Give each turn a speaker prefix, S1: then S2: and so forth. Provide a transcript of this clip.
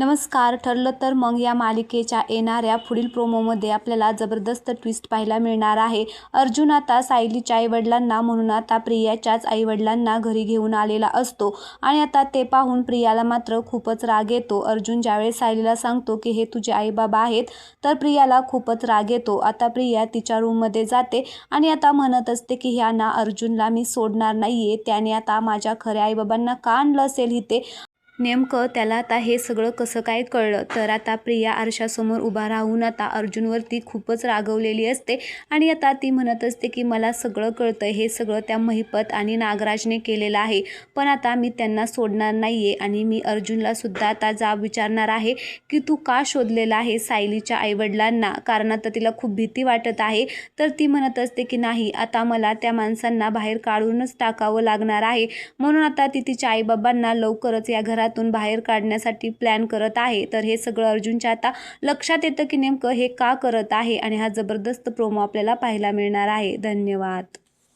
S1: नमस्कार ठरलं तर मग या मालिकेच्या येणाऱ्या पुढील प्रोमोमध्ये आपल्याला जबरदस्त ट्विस्ट पाहायला मिळणार आहे. अर्जुन आता सायलीच्या आईवडिलांना म्हणून आता प्रियाच्याच आईवडिलांना घरी घेऊन आलेला असतो. आणि आता ते पाहून प्रियाला मात्र खूपच राग येतो. अर्जुन ज्यावेळेस सायलीला सांगतो की हे तुझे आईबाबा आहेत तर प्रियाला खूपच राग येतो. आता प्रिया तिच्या रूममध्ये जाते आणि आता म्हणत असते की ह्यांना अर्जुनला मी सोडणार नाहीये. त्याने आता माझ्या खऱ्या आईबाबांना का आणलं असेल इथे? नेमकं त्याला आता हे सगळं कसं काय कळलं? तर आता प्रिया आरशासमोर उभा राहून आता अर्जुनवरती खूपच रागवलेली असते आणि आता ती म्हणत असते की मला सगळं कळतं हे सगळं त्या महिपत आणि नागराजने केलेलं आहे. पण आता मी त्यांना सोडणार नाही आहे आणि मी अर्जुनला सुद्धा आता जाब विचारणार आहे की तू का शोधलेला आहे सायलीच्या आईवडिलांना? कारण आता तिला खूप भीती वाटत आहे. तर ती म्हणत असते की नाही. आता मला त्या माणसांना बाहेर काढूनच टाकावं लागणार आहे. म्हणून आता ती तिच्या आईबाबांना लवकरच या घरात घरातून बाहेर काढण्यासाठी प्लॅन करत आहे. तर हे सगळं अर्जुनच्या आता लक्षात येतं की नेमकं हे का करत आहे आणि हा जबरदस्त प्रोमो आपल्याला पाहायला मिळणार आहे. धन्यवाद.